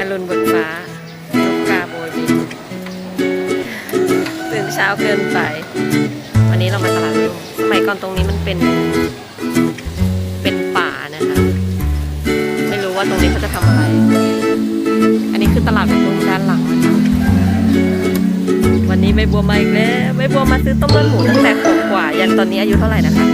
อรุณบนฟ้านกกาโบยบินตื่นเช้าเกินไป วันนี้เรามาตลาดร่มสมัยก่อนตรงนี้มันเป็น เป็นป่านะคะ ไม่รู้ว่าตรงนี้เขาจะทำอะไร อันนี้คือตลาดร่มด้านหลังนะคะวันนี้ไม่บัวมาอีกแล้วไม่บัวมาซื้อต้มเลือดหมูตั้งแต่ขวบกว่า ยันตอนนี้อายุเท่าไหร่นะคะ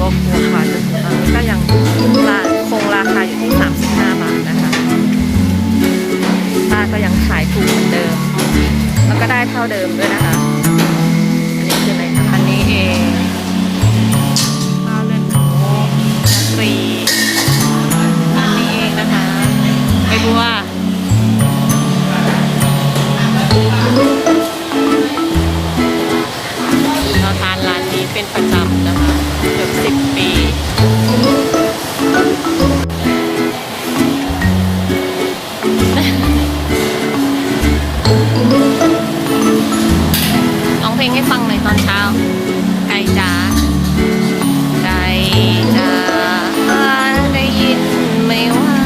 ตั้งแต่ไปบัวขวบกว่าจนถึงตอนนี้ก็ยังราคงราคาอยู่ที่ 35 บาทนะคะป้าก็ยังขายถูกเหมือนเดิม แล้วก็ได้เท่าเดิมด้วยนะคะ อันนี้คืออะไรคะอันนี้เองข้าวเลือดหมูนักตรีอันนี้เองนะคะไอบัวเราทานร้านนี้เป็นประจำนะคะ เือบสิบปี ร้องเพลงให้ฟังหน่อยตอนเช้า ไก่จ๋า ไก่จ๋าได้ยินไม่ว่า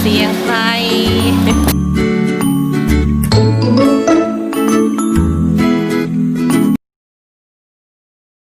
เสียงใคร